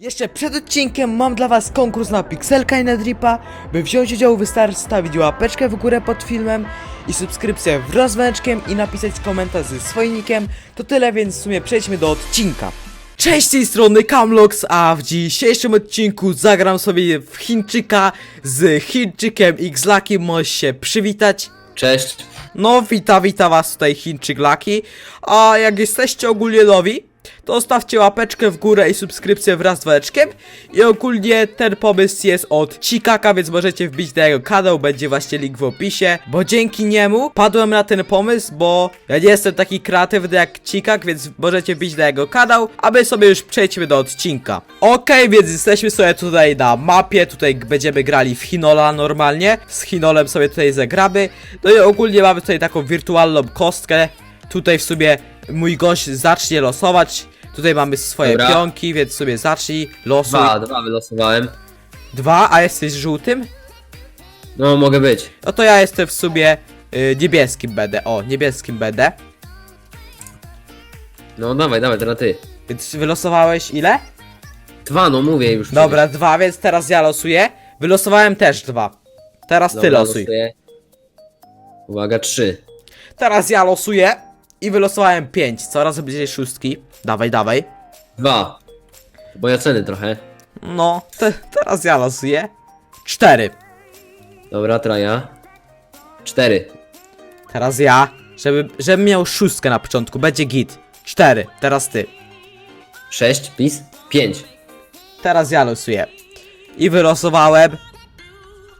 Jeszcze przed odcinkiem mam dla was konkurs na Pixelka i na Dripa. By wziąć udział wystarczy stawić łapeczkę w górę pod filmem i subskrypcję wraz z dzwoneczkiem i napisać komentarz ze swoim nickiem. To tyle, więc w sumie przejdźmy do odcinka. Cześć z tej strony Camlox, a w dzisiejszym odcinku zagram sobie w Chińczyka z Chińczykiem X-Lakiem. Możesz się przywitać. Cześć. No, wita, wita was tutaj Chińczyk Laki. A jak jesteście ogólnie nowi, to stawcie łapeczkę w górę i subskrypcję wraz z dzwoneczkiem. I ogólnie ten pomysł jest od Cikaka, więc możecie wbić na jego kanał, będzie właśnie link w opisie. Bo dzięki niemu padłem na ten pomysł, bo ja nie jestem taki kreatywny jak Cikak, więc możecie wbić na jego kanał, a my sobie już przejdźmy do odcinka. Okej, więc jesteśmy sobie tutaj na mapie, tutaj będziemy grali w Hinola normalnie. Z Hinolem sobie tutaj zagramy. No i ogólnie mamy tutaj taką wirtualną kostkę. Tutaj w sumie mój gość zacznie losować. Tutaj mamy swoje Dobra. pionki, więc sobie zacznij, losuj. Dwa, dwa wylosowałem. Dwa, a jesteś żółtym? No, mogę być. No to ja jestem w sumie y, niebieskim będę. O, niebieskim będę. No, dawaj, dawaj, teraz ty. Więc wylosowałeś ile? Dwa, no mówię już. Dobra, dwa, więc teraz ja losuję. Wylosowałem też dwa. Teraz ty Dobra, losuj. losuję. Uwaga, trzy. Teraz ja losuję i wylosowałem pięć. Coraz bliżej szóstki. Dawaj, dawaj. Dwa. Bo ja ceny trochę. No, te, teraz ja losuję. Cztery. Dobra, teraz ja. Cztery. Teraz ja, żeby, żebym miał szóstkę na początku, będzie git. Cztery, teraz ty. Sześć, pis. Pięć. Teraz ja losuję. I wylosowałem.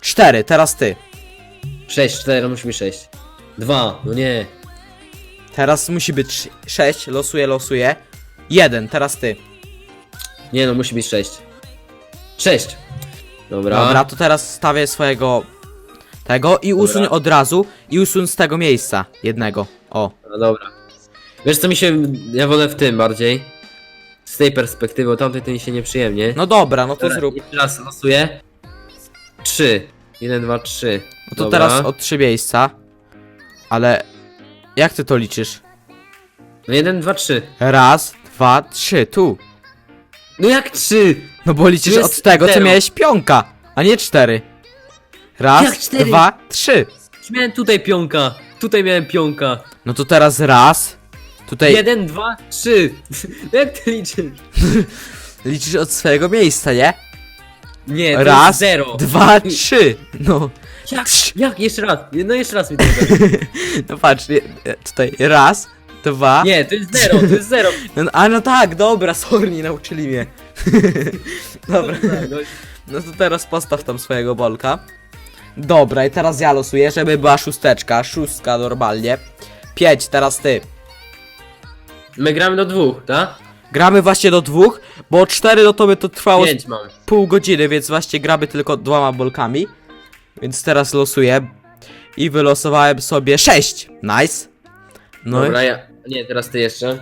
Cztery, teraz ty. Sześć, cztery, musi być sześć. Dwa, no nie. Teraz musi być sz- sześć, losuję, losuję. Jeden, teraz ty. Nie, no musi być sześć. Sześć. Dobra. Dobra, to teraz stawię swojego tego i usuń od razu i usuń z tego miejsca jednego. O. No dobra. Wiesz co mi się... Ja wolę w tym bardziej. Z tej perspektywy, bo tamtej to mi się nieprzyjemnie. No dobra, no to Dobra, zrób. Jeszcze raz losuję. Trzy. Jeden, dwa, trzy. No to Dobra. teraz od trzy miejsca. Ale jak ty to liczysz? No jeden, dwa, trzy. Raz, dwa, trzy, tu. No jak trzy? No bo liczysz Tu jest od tego, co zero. miałeś pionka, a nie cztery. Raz, cztery? dwa, trzy. Miałem tutaj pionka. Tutaj miałem pionka. No to teraz raz. Tutaj Jeden, dwa, trzy. No jak ty liczysz? liczysz od swojego miejsca, nie? Nie, to Raz, jest zero. dwa, trzy. No, Jak? Jak? Jeszcze raz. No jeszcze raz mi to no patrz, tutaj raz, dwa. Nie, to jest zero, to jest zero. No, a no tak, dobra, sorry, nie nauczyli mnie. dobra, No, no to teraz postaw tam swojego bolka. Dobra, i teraz ja losuję, żeby była szósteczka, szóstka normalnie. Pięć, teraz ty. My gramy do dwóch, tak? Gramy właśnie do dwóch, bo cztery no to by to trwało Pięć mam. pół godziny, więc właśnie gramy tylko dwoma bolkami. Więc teraz losuję. I wylosowałem sobie sześć. Nice. No, Dobra, ja... Nie, teraz ty jeszcze.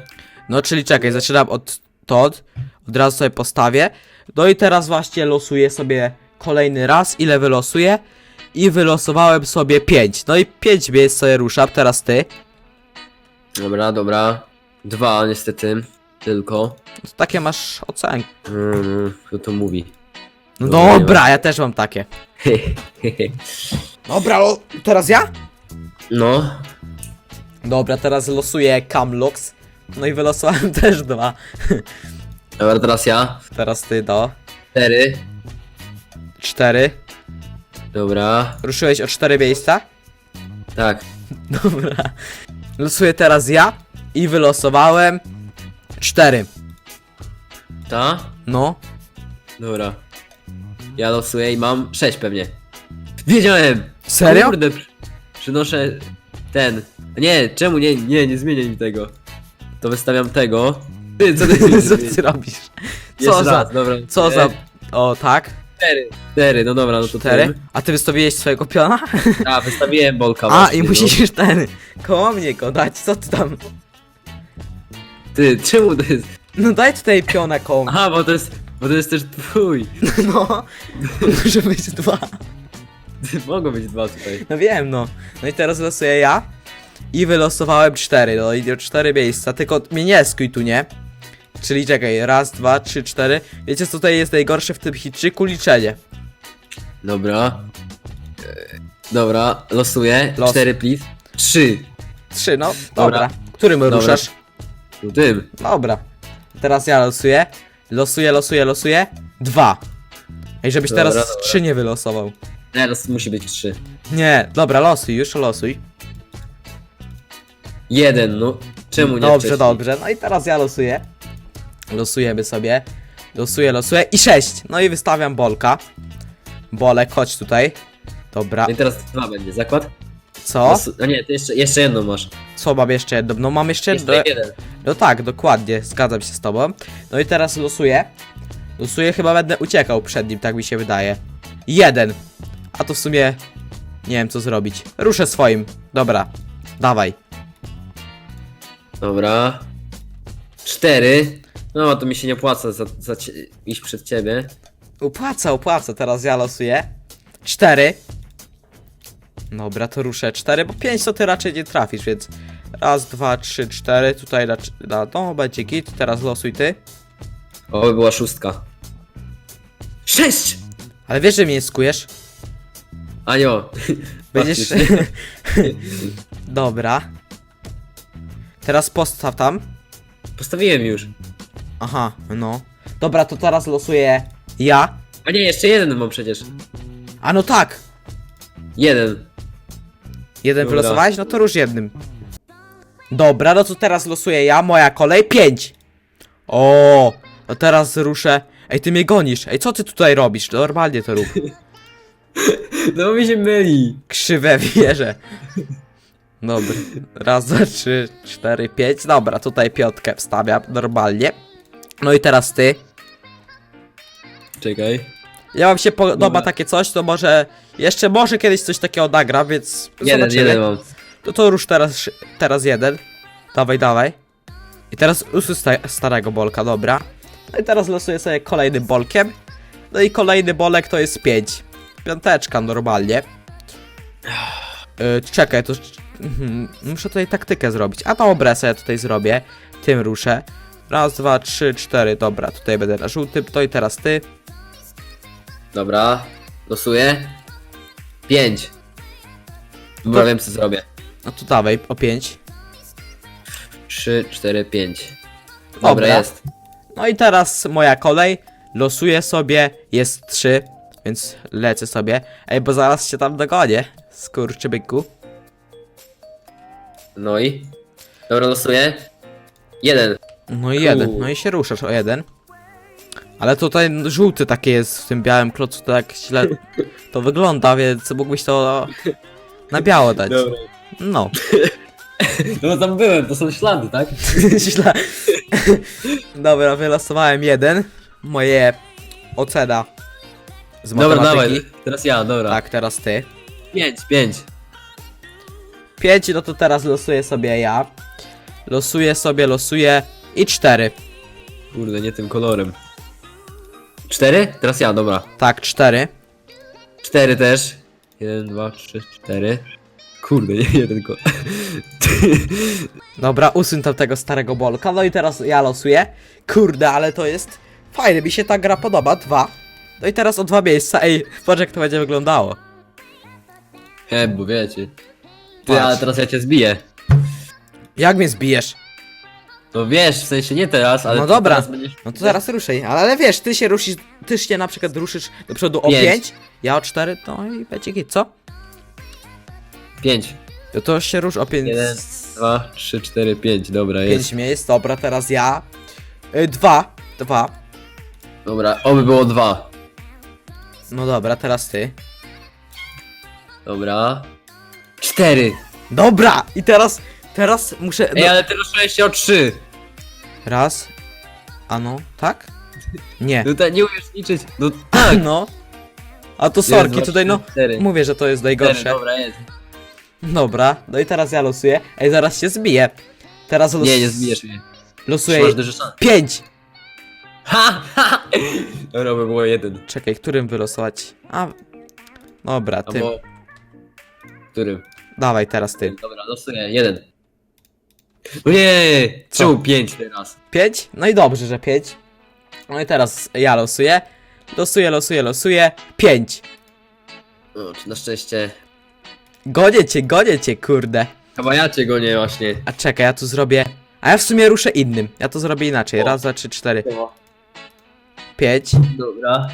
no czyli czekaj, zaczynam od Todd. Od razu sobie postawię. No i teraz właśnie losuję sobie kolejny raz. Ile wylosuję? I wylosowałem sobie pięć. No i pięć miejsc sobie ruszam, teraz ty. Dobra, dobra. Dwa niestety. Tylko. No to takie masz ocenki. Mm, kto to mówi? No Dobra, nie dobra, ja też mam takie. Dobra, lo- teraz ja? No. Dobra, teraz losuję Camlux. No i wylosowałem też dwa. Dobra, teraz ja. Teraz ty do. Cztery. Cztery. Dobra. Ruszyłeś o cztery miejsca? Tak. Dobra. Losuję teraz ja. I wylosowałem. Cztery. Ta? No. Dobra. Ja losuję i mam sześć pewnie. Wiedziałem! Serio? Kurde, przy- przynoszę ten. Nie, czemu nie, nie, nie zmieniaj mi tego. To wystawiam tego. Ty, co ty Co ty robisz? Co Jeszcze za. raz, dobra. Co za. E, O, tak? Cztery. Cztery, no dobra, no to Cztery? A ty wystawiłeś swojego piona? A, wystawiłem bolka A, właśnie, i no. musisz ten. Koło mnie go dać. Co ty tam? Ty, czemu to jest... No daj tutaj piona koło mnie. Aha, bo to jest... Bo to jest też twój. No. Może być dwa. Mogą być dwa tutaj. No wiem, no. No i teraz losuję ja. I wylosowałem cztery, no i cztery miejsca, tylko mnie nie tu, nie? Czyli czekaj, raz, dwa, trzy, cztery. Wiecie co tutaj jest najgorsze w tym Chińczyku? Liczenie. Dobra. E, Dobra, losuję. Los. Cztery, please. Trzy. Trzy, no, dobra. Dobra. Którym Dobra. ruszasz? Tym. Dobra. Teraz ja losuję. Losuję, losuję, losuję. Dwa. Ej, żebyś Dobra, teraz dobra. trzy nie wylosował. Teraz musi być trzy. Nie, dobra, losuj, już losuj. Jeden, no. Czemu nie Dobrze, wcześniej? dobrze. No i teraz ja losuję. Losujemy sobie. Losuję, losuję. I sześć. No i wystawiam bolka. Bolek, chodź tutaj. Dobra. No i teraz dwa będzie. Zakład? Co? Losu... A nie, ty jeszcze, jeszcze jedną masz. Co mam jeszcze jedno? No mam jeszcze jedno. Jeszcze jeden. No tak, dokładnie, zgadzam się z tobą. No i teraz losuję. Losuję, chyba będę uciekał przed nim, tak mi się wydaje. Jeden. A to w sumie nie wiem co zrobić. Ruszę swoim. Dobra. Dawaj. Dobra. Cztery. No, to mi się nie opłaca za, za cie... iść przed ciebie. Upłaca, upłaca. Teraz ja losuję. Cztery. Dobra, to ruszę cztery, bo pięć to ty raczej nie trafisz, więc raz, dwa, trzy, cztery. Tutaj na, na no, będzie git. Teraz losuj ty. O, by była szóstka. Sześć! Ale wiesz, że mnie skujesz? Anio. Będziesz... Dobra. Teraz postaw tam. Postawiłem już. Aha, no. Dobra, to teraz losuję ja. A nie, jeszcze jeden mam przecież. A no tak! Jeden. Jeden Dobra. wylosowałeś? No to rusz jednym. Dobra, no to teraz losuję ja, moja kolej, pięć. O, no teraz ruszę. Ej, ty mnie gonisz. Ej, co ty tutaj robisz? Normalnie to rób. No mi się myli. Krzywe wieże. Dobra. Raz, dwa, trzy, cztery, pięć. Dobra, tutaj piątkę wstawiam normalnie. No i teraz ty. Czekaj. Ja wam się podoba Dobra. takie coś, to może jeszcze może kiedyś coś takiego nagra, więc Jeden, zobaczymy. jeden mam. To to rusz teraz, teraz jeden. Dawaj, dawaj. I teraz usuń sta starego bolka, dobra. No i teraz losuję sobie kolejnym bolkiem. No i kolejny bolek to jest 5. Piąteczka normalnie. Yy, czekaj, to... Mhm, muszę tutaj taktykę zrobić. A dobra, sobie tutaj zrobię. Tym ruszę. Raz, dwa, trzy, cztery. Dobra, tutaj będę na żółtym. To i teraz ty. Dobra. Losuję. Pięć. Dobra, wiem co zrobię. No to dawaj, o 5. Trzy, cztery, pięć. Dobra. Dobra, jest. No i teraz moja kolej. Losuję sobie, jest 3, więc lecę sobie. Ej, bo zaraz się tam dogonię. Skurczybyku. No i? Dobra, losuję. Jeden. No i jeden, no i się ruszasz o jeden. Ale tutaj żółty taki jest w tym białym klocu, to tak źle to wygląda, więc mógłbyś to na biało dać. No, No tam byłem, to są ślady, tak? źle. Dobra, wylosowałem jeden. Moje ocena z Dobra, matematyki. dawaj. Teraz ja, dobra. Tak, teraz ty. Pięć, pięć. 5, no to teraz losuję sobie ja. Losuję sobie, losuję i 4. Kurde, nie tym kolorem. Cztery? Teraz ja, dobra. Tak, 4. Cztery też. Jeden, dwa, trzy, cztery. Kurde, nie jeden kolor. Dobra, usuń tam tego starego bolka. No i teraz ja losuję. Kurde, ale to jest fajne, mi się ta gra podoba. Dwa. No i teraz o dwa miejsca. Ej, patrz jak to będzie wyglądało. He, bo wiecie. Ty, Patrz. ale teraz ja cię zbiję. Jak mnie zbijesz? No wiesz, w sensie nie teraz, ale No dobra. teraz będziesz... No to zaraz ruszaj. Ale, ale wiesz, ty się ruszysz, ty się na przykład ruszysz do przodu o Pięć. 5, ja o 4, no i będzie git, co? Pięć. No to się rusz o 5. Jeden, dwa, trzy, cztery, pięć. Dobra, 5 jest. miejsc, dobra, teraz ja. Y, dwa. Dwa. Dobra, oby było dwa. No dobra, teraz ty. Dobra. Cztery. Dobra! I teraz, teraz muszę. Ej, No, ale ty ruszyłeś się o trzy. raz. A no, tak? Nie. No to nie umiesz liczyć. No tak. No. A to sorki, dwa, tutaj trzy, no. cztery. Mówię, że to jest Cztery, najgorsze. dobra, jest. Dobra, no i teraz ja losuję. Ej, zaraz się zbiję. Teraz los... Nie, nie zbijesz mnie. Losuję. Masz duży szans. Pięć! Ha, ha. Dobra, by było jeden. Czekaj, którym wylosować? A. Dobra, ty. Albo... Którym? Dawaj teraz ty. Dobra, losuję. Jeden. O nie! Czemu 5 teraz? 5? No i dobrze, że 5. No i teraz ja losuję. Losuję, losuję, losuję. 5. O, czy na szczęście. Gonię cię, gonię cię, kurde. Chyba ja cię gonię właśnie. A czekaj, ja tu zrobię. A ja w sumie ruszę innym. Ja to zrobię inaczej. O. Raz, dwa, trzy, cztery, pięć. Dobra.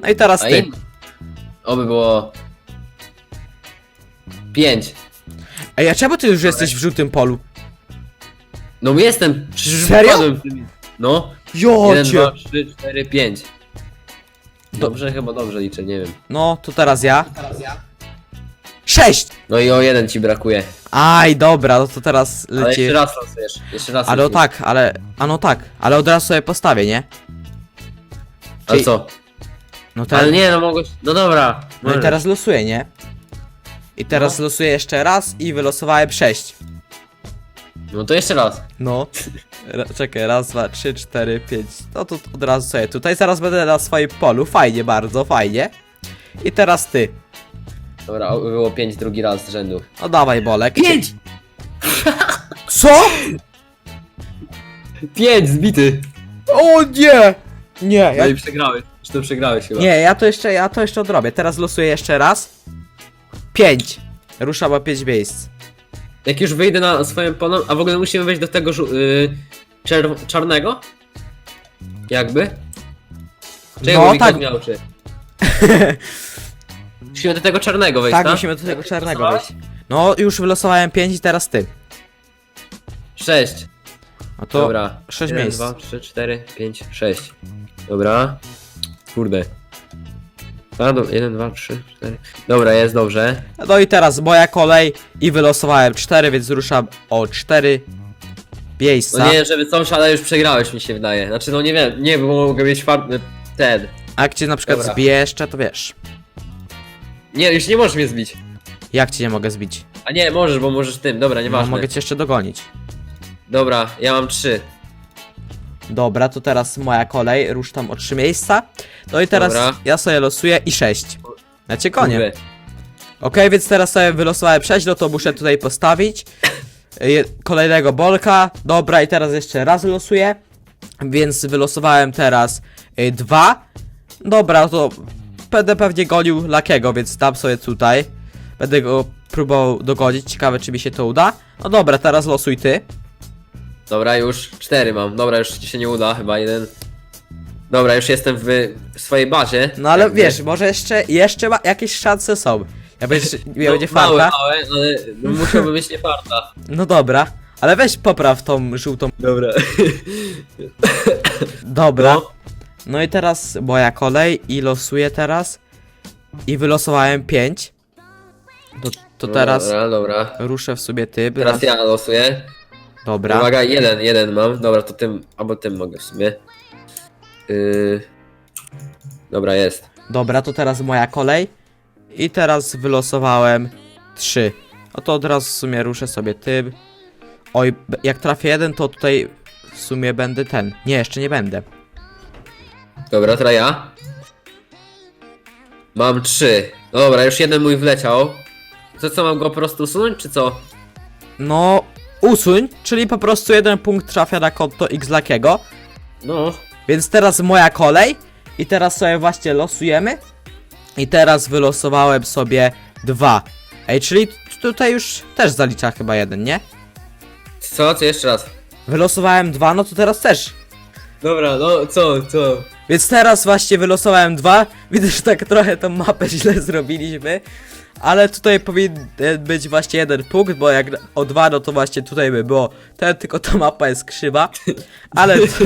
No i teraz A ty. in... Oby było... 5. Ej, a czemu ty już jesteś w żółtym polu? No jestem! Przecież już Serio? wypadłem w tym- No. 1, Jocie! 2, 3, 4, 5. Dobrze, chyba dobrze liczę, nie wiem. No, to teraz ja. Sześć! No i o jeden ci brakuje. Aj, dobra, no to teraz Ale leci. jeszcze raz losujesz. Jeszcze raz Ale o losujesz. tak, ale. A no tak, ale od razu sobie postawię, nie? A czyli- co? No ten. Ale nie, no mogłeś... No dobra. No i możesz. teraz losuję, nie? I teraz losuję jeszcze raz i wylosowałem sześć. No to jeszcze raz. No. Ra czekaj, raz, dwa, trzy, cztery, pięć. No to od razu sobie tutaj. Zaraz będę na swoim polu. Fajnie, bardzo fajnie. I teraz ty. Dobra, o- było 5 drugi raz z rzędu. No dawaj, Bolek. 5! Co? 5 zbity! O nie! Nie, ja, No i przegrałeś. Czy to przegrałeś chyba? nie, ja to jeszcze, ja to jeszcze odrobię. Teraz losuję jeszcze raz. Pięć. Ruszam o pięć miejsc. Jak już wyjdę na swoim polu, a w ogóle musimy wejść do tego żu- y, czerw- czarnego? Jakby? Czego No, tak. tak. miał czy? musimy do tego czarnego wejść, Tak, tak? musimy do tego czarnego Wylosowałeś? wejść. No, już wylosowałem pięć i teraz ty. 6. No to Dobra. sześć 1, miejsc. 2, 3, 4, 5, 6. Dobra. Kurde. A, do, 1, 2, 3, 4. Dobra, jest dobrze. No i teraz moja kolej i wylosowałem cztery, więc ruszam o cztery miejsca. No nie, żeby sąsiada już przegrałeś mi się wydaje. Znaczy no nie wiem, nie, bo mogę mieć czwarty ten. A jak cię na przykład Dobra. zbiję jeszcze, to wiesz. Nie, już nie możesz mnie zbić. Jak cię nie mogę zbić? A nie, możesz, bo możesz tym, dobra, No, nieważne. mogę cię jeszcze dogonić. Dobra, ja mam trzy. Dobra, to teraz moja kolej, ruszam o trzy miejsca. No i teraz Dobra. ja sobie losuję i sześć. Konię. Kurde. Okej, więc teraz sobie wylosowałem 6, no to muszę tutaj postawić kolejnego bolka. Dobra, i teraz jeszcze raz losuję. Więc wylosowałem teraz y, dwa. Dobra, to będę pewnie gonił Lakiego, więc dam sobie tutaj. Będę go próbował dogonić. Ciekawe, czy mi się to uda. No dobra, teraz losuj ty. Dobra, już cztery mam. Dobra, już ci się nie uda, chyba jeden. Dobra, już jestem w swojej bazie. No ale Jakby. wiesz, może jeszcze, jeszcze ma, jakieś szanse są. Ja będzie, No, będzie małe, farta. małe, ale no, musiałby być nie farta. No dobra, ale weź popraw tą żółtą. Dobra. Dobra. No. No i teraz moja kolej i losuję teraz. I wylosowałem 5. To, to teraz Dobra, dobra. ruszę w sobie ty. Teraz ja losuję. Dobra. Uwaga, jeden, jeden mam. Dobra, to tym, albo tym mogę w sumie. Yy... Dobra, jest. Dobra, to teraz moja kolej. I teraz wylosowałem 3. No to od razu w sumie ruszę sobie tym. Oj, b- jak trafię jeden, to tutaj w sumie będę ten. Nie, jeszcze nie będę. Dobra, teraz ja. Mam trzy. Dobra, już jeden mój wleciał. To co, mam go po prostu usunąć, czy co? No, usuń, czyli po prostu jeden punkt trafia na konto X Lakiego. No. Więc teraz moja kolej i teraz sobie właśnie losujemy. I teraz wylosowałem sobie dwa. Ej, czyli tutaj już też zalicza chyba jeden, nie? Co? Co jeszcze raz? Wylosowałem dwa, no to teraz też. Dobra, no co, co? Więc teraz właśnie wylosowałem dwa. Widzę, że tak trochę tą mapę źle zrobiliśmy. Ale tutaj powinien być właśnie jeden punkt, bo jak o dwa, no to właśnie tutaj by było ten, tylko ta mapa jest krzywa. Ale to,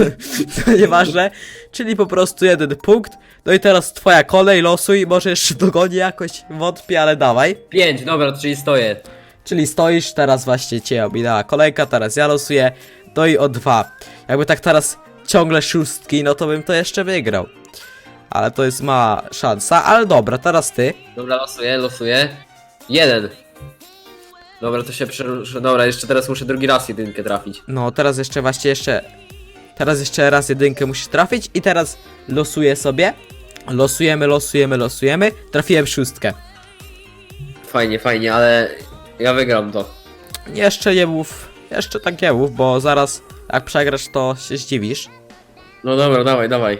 to nieważne. Czyli po prostu jeden punkt. No i teraz twoja kolej, losuj, może jeszcze dogoni jakoś, wątpię, ale dawaj. Pięć, dobra, czyli stoję. Czyli stoisz, teraz właśnie cię ominęła kolejka, teraz ja losuję, no i o dwa. Jakby tak teraz ciągle szóstki, no to bym to jeszcze wygrał. Ale to jest mała szansa, ale dobra, teraz ty. Dobra, losuję, losuję. Jeden. Dobra, to się przeruszę. Dobra, jeszcze teraz muszę drugi raz jedynkę trafić. No, teraz jeszcze właśnie jeszcze... Teraz jeszcze raz jedynkę musisz trafić i teraz losuję sobie. Losujemy, losujemy, losujemy. Trafiłem szóstkę. Fajnie, fajnie, ale ja wygram to. Jeszcze nie mów jeszcze tak nie mów, bo zaraz jak przegrasz to się zdziwisz. No dobra, dawaj, dawaj.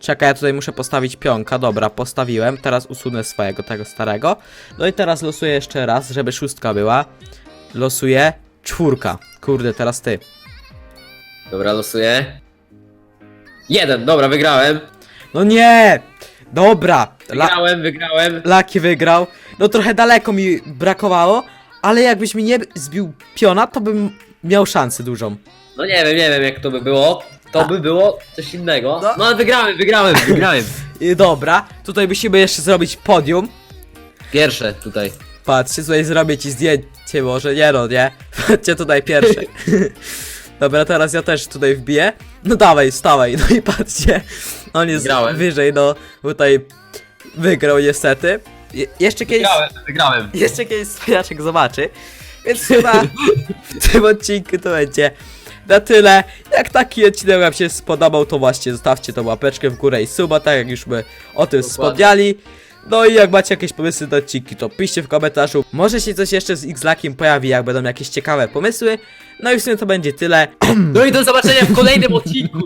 Czekaj, ja tutaj muszę postawić pionka. Dobra, postawiłem. Teraz usunę swojego, tego starego. No i teraz losuję jeszcze raz, żeby szóstka była. Losuję czwórka. Kurde, teraz ty. Dobra, losuję. Jeden, dobra, wygrałem. No nie! Dobra! La Wygrałem, wygrałem. Laki wygrał. No trochę daleko mi brakowało, ale jakbyś mi nie zbił piona, to bym miał szansę dużą. No nie wiem, nie wiem jak to by było. To by było coś innego. No. No ale wygrałem, wygrałem, wygrałem. I dobra, tutaj musimy jeszcze zrobić podium. Pierwsze tutaj. Patrzcie, tutaj zrobię ci zdjęcie, może nie no, nie? Patrzcie tutaj pierwszy. Dobra, teraz ja też tutaj wbiję. No dawaj, stawaj, no i patrzcie. On jest Wygrałem. wyżej, no tutaj wygrał niestety. Je jeszcze kiedyś, Wygrałem, wygrałem. jeszcze kiedyś swojaczek zobaczy. Więc chyba w tym odcinku to będzie na tyle. Jak taki odcinek wam się spodobał, to właśnie zostawcie tą łapeczkę w górę i suba, tak jak już my o tym Dokładnie. wspomniali. No i jak macie jakieś pomysły na odcinki, to piszcie w komentarzu. Może się coś jeszcze z X-Lakiem pojawi, jak będą jakieś ciekawe pomysły. No i w sumie to będzie tyle. No i do zobaczenia w kolejnym odcinku.